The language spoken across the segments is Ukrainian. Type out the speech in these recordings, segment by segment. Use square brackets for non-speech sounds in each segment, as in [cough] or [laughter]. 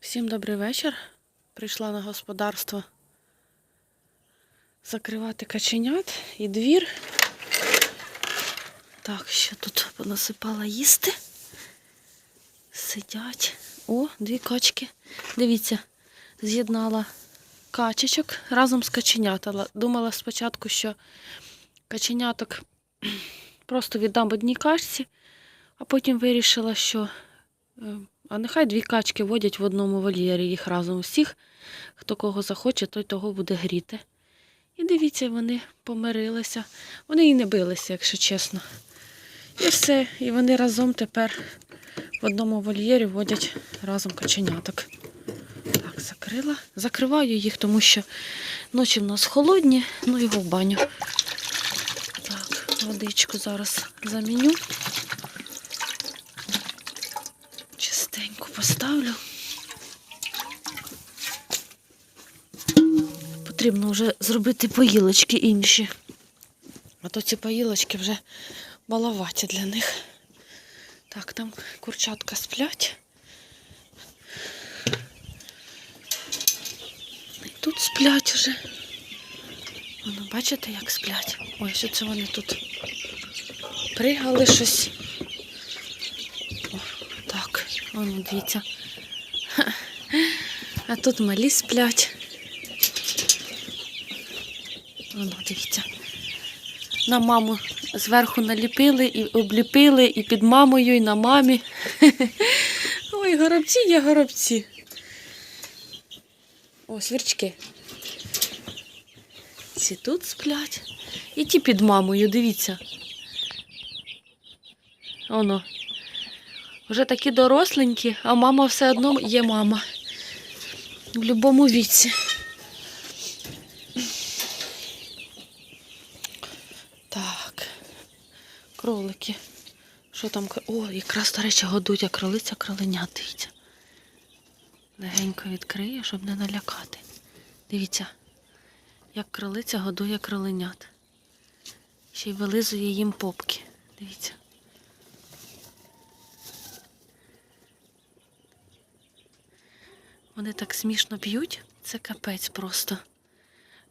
Всім добрий вечір. Прийшла на господарство закривати каченят і двір. Так, що тут понасипала їсти. Сидять. О, дві качки. Дивіться, з'єднала качечок разом з каченятами. Думала спочатку, що каченяток [clears throat] просто віддам одній качці, а потім вирішила, що е, а нехай дві качки водять в одному вольєрі їх разом усіх. Хто кого захоче, той того буде гріти. І дивіться, вони помирилися. Вони і не билися, якщо чесно. І все. І вони разом тепер в одному вольєрі водять разом каченяток. Так, закрила. Закриваю їх, тому що ночі в нас холодні, ну його в баню. Так, водичку зараз заміню. Поставлю. Потрібно вже зробити поїлочки інші. А то ці поїлочки вже маловаті для них. Так, там курчатка сплять. І тут сплять вже. Воно, бачите, як сплять? Ой, що це вони тут пригали щось. Воно дивіться. А тут малі сплять. Воно, дивіться. На маму зверху наліпили і обліпили, і під мамою, і на мамі. [laughs] Ой, горобці є горобці. О, свірчки. Ці тут сплять. І ті під мамою, дивіться. Оно. Вже такі доросленькі, а мама все одно є мама. В будь-якому віці. Так. Кролики. Що там? О, якраз, до речі, годуть, а кролиця кроленят, дивіться. Легенько відкрию, щоб не налякати. Дивіться, як кролиця годує кроленят. Ще й вилизує їм попки. Дивіться. Вони так смішно п'ють, це капець просто.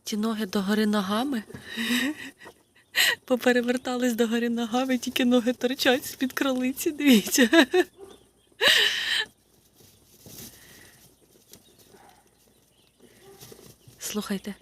Ті ноги догори ногами. [laughs] Поперевертались догори ногами, тільки ноги торчать з-під кролиці, дивіться. [laughs] Слухайте.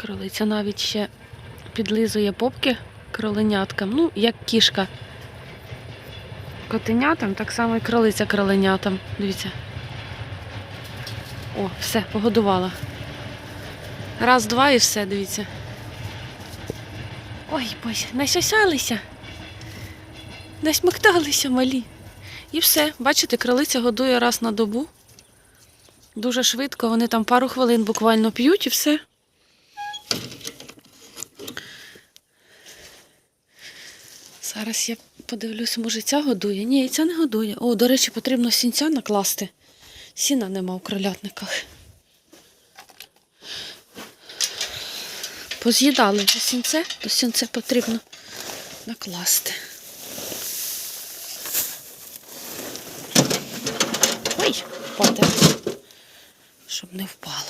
Кролиця навіть ще підлизує попки кроленяткам, ну, як кішка. Котенятам, так само і кролиця кроленятам. Дивіться. О, все, погодувала. Раз, два і все, дивіться. Ой, боже, насосалися. Насмокталися малі. І все, бачите, кролиця годує раз на добу. Дуже швидко, вони там пару хвилин буквально п'ють і все. Зараз я подивлюся, може ця годує? Ні, ця не годує. О, до речі, потрібно сінця накласти. Сіна нема в кролятниках. Поз'їдали вже сінце, то сінце потрібно накласти. Ой, впаде, щоб не впало.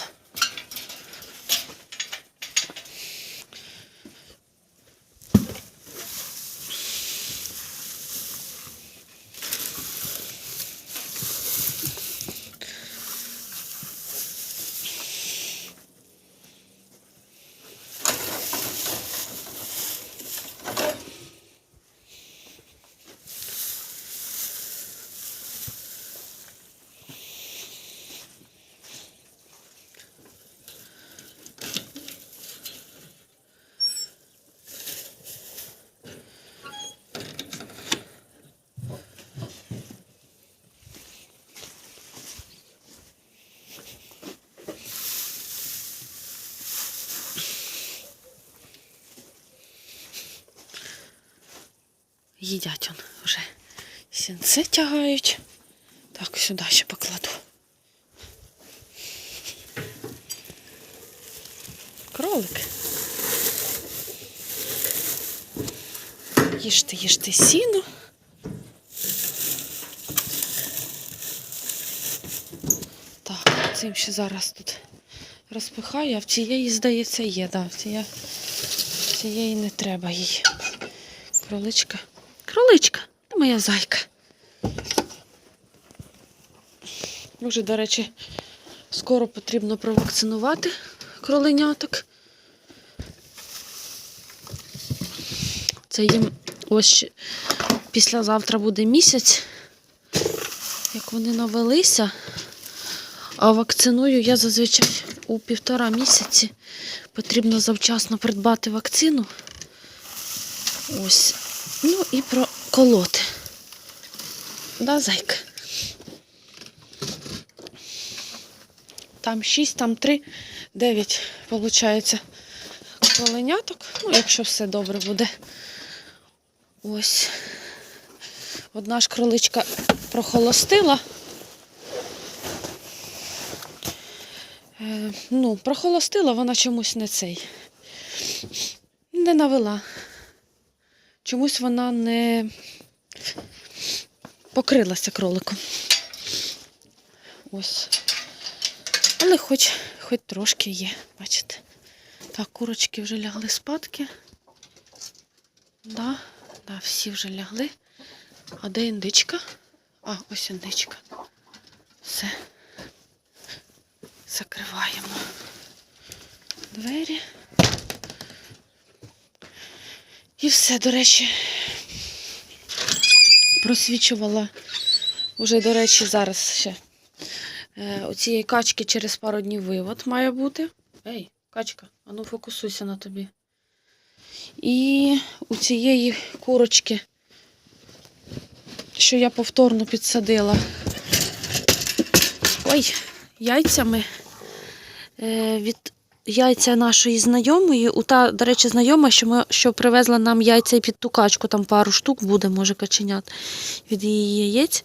Їдять он вже сінце тягають. Так, сюди ще покладу. Кролик. Їжте, їжте сіно. Так, цим ще зараз тут розпихаю, а в цієї, здається, є, да, в цієї, не треба їй. Кроличка. Кроличка, ти моя зайка. Може, до речі, скоро потрібно провакцинувати кроленяток. Це їм ось післязавтра буде місяць, як вони навелися. А вакциную я зазвичай у півтора місяці. Потрібно завчасно придбати вакцину. Ось. Ну і проколоти. Да, зайка? Там 6, там 3, 9, виходить, коленяток. Ну, якщо все добре буде. Ось. Одна ж кроличка прохолостила. Е, ну, прохолостила, вона чомусь не цей. Не навела. Чомусь вона не покрилася кроликом. Ось. Але хоч, хоч трошки є, бачите. Так, курочки вже лягли спадки. Да, да, всі вже лягли. А де індичка? А, ось індичка. Все. Закриваємо двері. І все, до речі, просвічувала. Уже, до речі, зараз ще. Е, У цієї качки через пару днів вивод має бути. Ей, качка, а ну фокусуйся на тобі. І у цієї курочки, що я повторно підсадила. Ой, яйцями е, від яйця нашої знайомої. У та, до речі, знайома, що, ми, що привезла нам яйця і під ту качку, там пару штук буде, може, каченят від її яєць.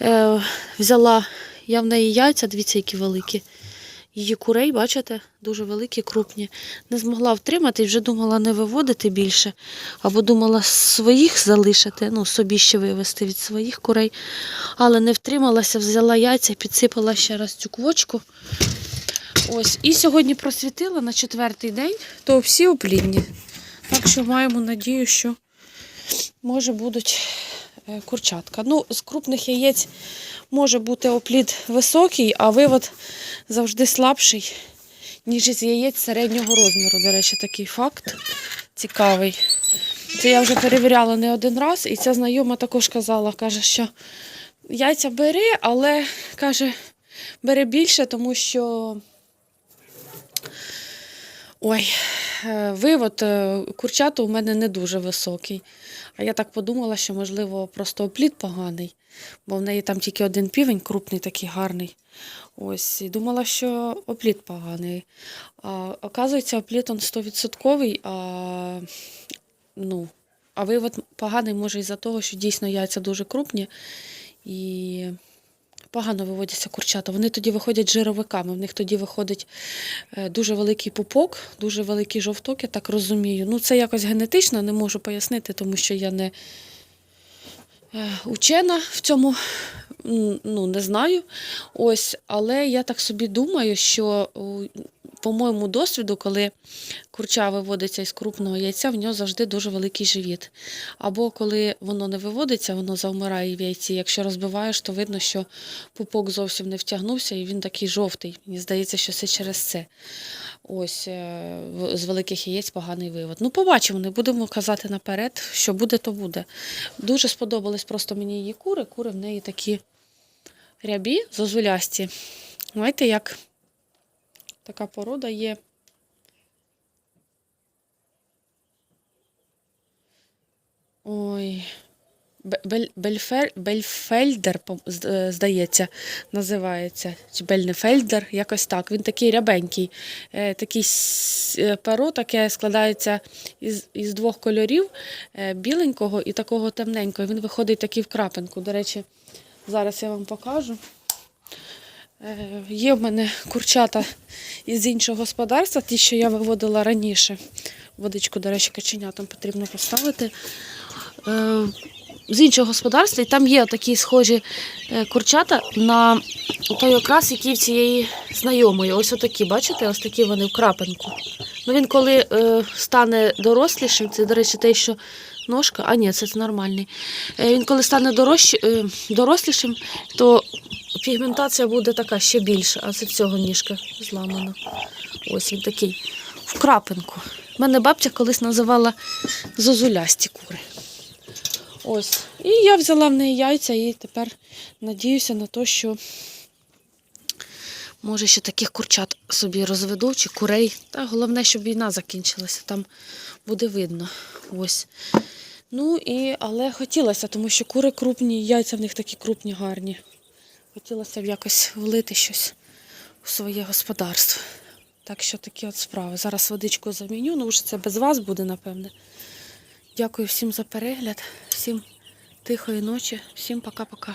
Е, взяла я в неї яйця, дивіться, які великі. Її курей, бачите, дуже великі, крупні. Не змогла втримати і вже думала не виводити більше, або думала своїх залишити, ну, собі ще вивезти від своїх курей. Але не втрималася, взяла яйця, підсипала ще раз цю квочку. Ось. І сьогодні просвітила на четвертий день, то всі оплідні. Так що маємо надію, що може будуть е, курчатка. Ну, з крупних яєць може бути оплід високий, а вивод завжди слабший, ніж із яєць середнього розміру. До речі, такий факт цікавий. Це я вже перевіряла не один раз, і ця знайома також казала, каже, що яйця бери, але каже, бери більше, тому що. Ой, е, вивод е, курчату у мене не дуже високий. А я так подумала, що, можливо, просто оплід поганий, бо в неї там тільки один півень, крупний, такий гарний. Ось, і думала, що оплід поганий. А оказується, оплід он 100%, а, ну, А вивод поганий може із-за того, що дійсно яйця дуже крупні і погано виводяться курчата. Вони тоді виходять жировиками. В них тоді виходить е, дуже великий пупок, дуже великий жовток, я так розумію. Ну, це якось генетично, не можу пояснити, тому що я не е, учена в цьому, ну, не знаю. Ось, але я так собі думаю, що по моєму досвіду, коли курча виводиться із крупного яйця, в нього завжди дуже великий живіт. Або коли воно не виводиться, воно завмирає в яйці. Якщо розбиваєш, то видно, що пупок зовсім не втягнувся, і він такий жовтий. Мені здається, що це через це. Ось е, з великих яєць поганий вивод. Ну, побачимо, не будемо казати наперед, що буде, то буде. Дуже сподобались просто мені її кури. Кури в неї такі рябі, зозулясті. Знаєте, як така порода є. Ой. Бельфер, Бельфельдер, е, здається, називається. Чи Бельнефельдер, якось так. Він такий рябенький. Е, Такий е, перо таке складається із, із двох кольорів: біленького і такого темненького. Він виходить такий в крапинку. До речі, зараз я вам покажу. Е, Є в мене курчата із іншого господарства, ті, що я виводила раніше. Водичку, до речі, каченятам потрібно поставити. Е, З іншого господарства, і там є такі схожі е, курчата на той окрас, який в цієї знайомої. Ось отакі, бачите, ось такі вони в крапинку. Ну він коли е, стане дорослішим, це, до речі, те, що ножка, а ні, це нормальний. Е, він коли стане дорожче, е, дорослішим, то пігментація буде така ще більша, а це цього ніжка зламана. Ось він такий. В крапинку. Мене бабця колись називала зозулясті кури. Ось. І я взяла в неї яйця і тепер надіюся на те, що може ще таких курчат собі розведу, чи курей. Та головне, щоб війна закінчилася, там буде видно. Ось. Ну і, але хотілося, тому що кури крупні, яйця в них такі крупні, гарні. Хотілося б якось влити щось у своє господарство. Так що такі от справи. Зараз водичку заміню, ну вже це без вас буде, напевне. Дякую всім за перегляд, всім тихої ночі, всім пока-пока.